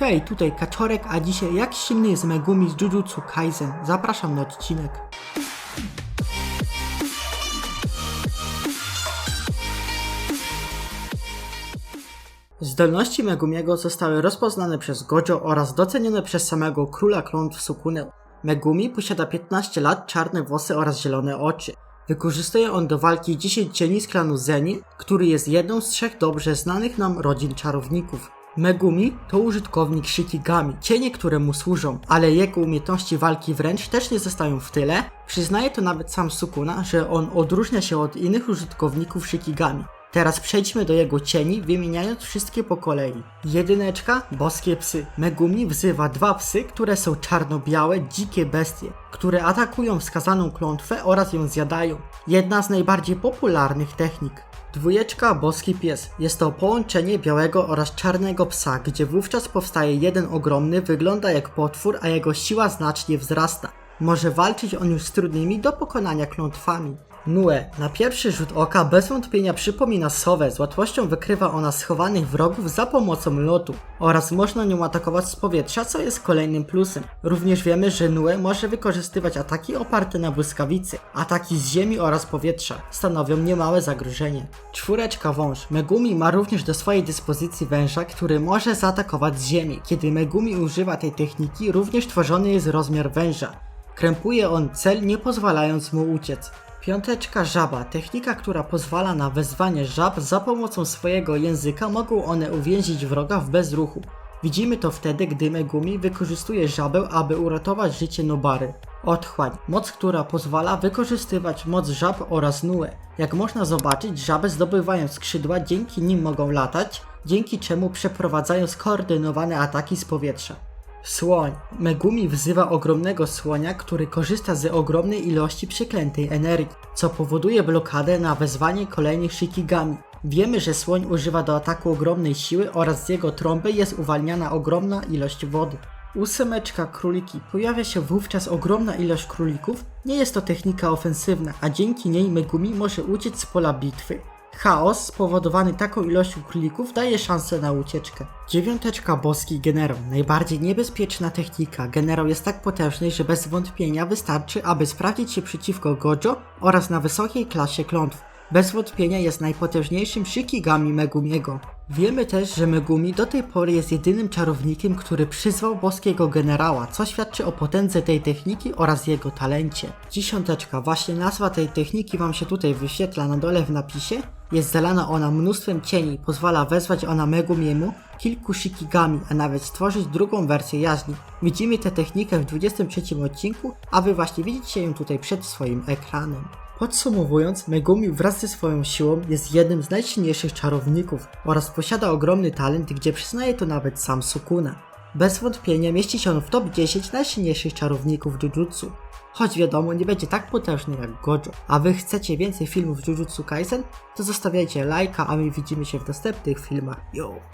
Hej, tutaj Kaczorek, a dzisiaj jak silny jest Megumi z Jujutsu Kaisen? Zapraszam na odcinek. Zdolności Megumiego zostały rozpoznane przez Gojo oraz docenione przez samego króla klątw Sukune. Megumi posiada 15 lat, czarne włosy oraz zielone oczy. Wykorzystuje on do walki 10 cieni z klanu Zenin, który jest jedną z trzech dobrze znanych nam rodzin czarowników. Megumi to użytkownik Shikigami, cienie, które mu służą, ale jego umiejętności walki wręcz też nie zostają w tyle. Przyznaje to nawet sam Sukuna, że on odróżnia się od innych użytkowników Shikigami. Teraz przejdźmy do jego cieni, wymieniając wszystkie po kolei. Jedyneczka, boskie psy. Megumi wzywa dwa psy, które są czarno-białe, dzikie bestie, które atakują wskazaną klątwę oraz ją zjadają. Jedna z najbardziej popularnych technik. Dwójeczka, boski pies. Jest to połączenie białego oraz czarnego psa, gdzie wówczas powstaje jeden ogromny, wygląda jak potwór, a jego siła znacznie wzrasta. Może walczyć on już z trudnymi do pokonania klątwami. Nue. Na pierwszy rzut oka bez wątpienia przypomina sowę, z łatwością wykrywa ona schowanych wrogów za pomocą lotu oraz można nią atakować z powietrza, co jest kolejnym plusem. Również wiemy, że Nue może wykorzystywać ataki oparte na błyskawicy. Ataki z ziemi oraz powietrza stanowią niemałe zagrożenie. Czwóreczka wąż. Megumi ma również do swojej dyspozycji węża, który może zaatakować z ziemi. Kiedy Megumi używa tej techniki, również tworzony jest rozmiar węża. Krępuje on cel, nie pozwalając mu uciec. Piąteczka żaba, technika, która pozwala na wezwanie żab za pomocą swojego języka, mogą one uwięzić wroga w bezruchu. Widzimy to wtedy, gdy Megumi wykorzystuje żabę, aby uratować życie Nobary. Otchłań, moc, która pozwala wykorzystywać moc żab oraz Nue. Jak można zobaczyć, żaby zdobywają skrzydła, dzięki nim mogą latać, dzięki czemu przeprowadzają skoordynowane ataki z powietrza. Słoń. Megumi wzywa ogromnego słonia, który korzysta z ogromnej ilości przeklętej energii, co powoduje blokadę na wezwanie kolejnych Shikigami. Wiemy, że słoń używa do ataku ogromnej siły oraz z jego trąby jest uwalniana ogromna ilość wody. Ósemeczka króliki. Pojawia się wówczas ogromna ilość królików. Nie jest to technika ofensywna, a dzięki niej Megumi może uciec z pola bitwy. Chaos spowodowany taką ilością królików daje szansę na ucieczkę. Dziewiąteczka boski generał. Najbardziej niebezpieczna technika. Generał jest tak potężny, że bez wątpienia wystarczy, aby sprawdzić się przeciwko Gojo oraz na wysokiej klasie klątw. Bez wątpienia jest najpotężniejszym Shikigami Megumiego. Wiemy też, że Megumi do tej pory jest jedynym czarownikiem, który przyzwał boskiego generała, co świadczy o potędze tej techniki oraz jego talencie. Dziesiąteczka, właśnie nazwa tej techniki wam się tutaj wyświetla na dole w napisie. Jest zalana ona mnóstwem cieni, pozwala wezwać ona Megumiemu kilku Shikigami, a nawet stworzyć drugą wersję jaźni. Widzimy tę technikę w 23 odcinku, a wy właśnie widzicie ją tutaj przed swoim ekranem. Podsumowując, Megumi wraz ze swoją siłą jest jednym z najsilniejszych czarowników oraz posiada ogromny talent, gdzie przyznaje to nawet sam Sukuna. Bez wątpienia mieści się on w top 10 najsilniejszych czarowników Jujutsu. Choć wiadomo, nie będzie tak potężny jak Gojo. A wy chcecie więcej filmów Jujutsu Kaisen? To zostawiajcie lajka, a my widzimy się w następnych filmach. Yo!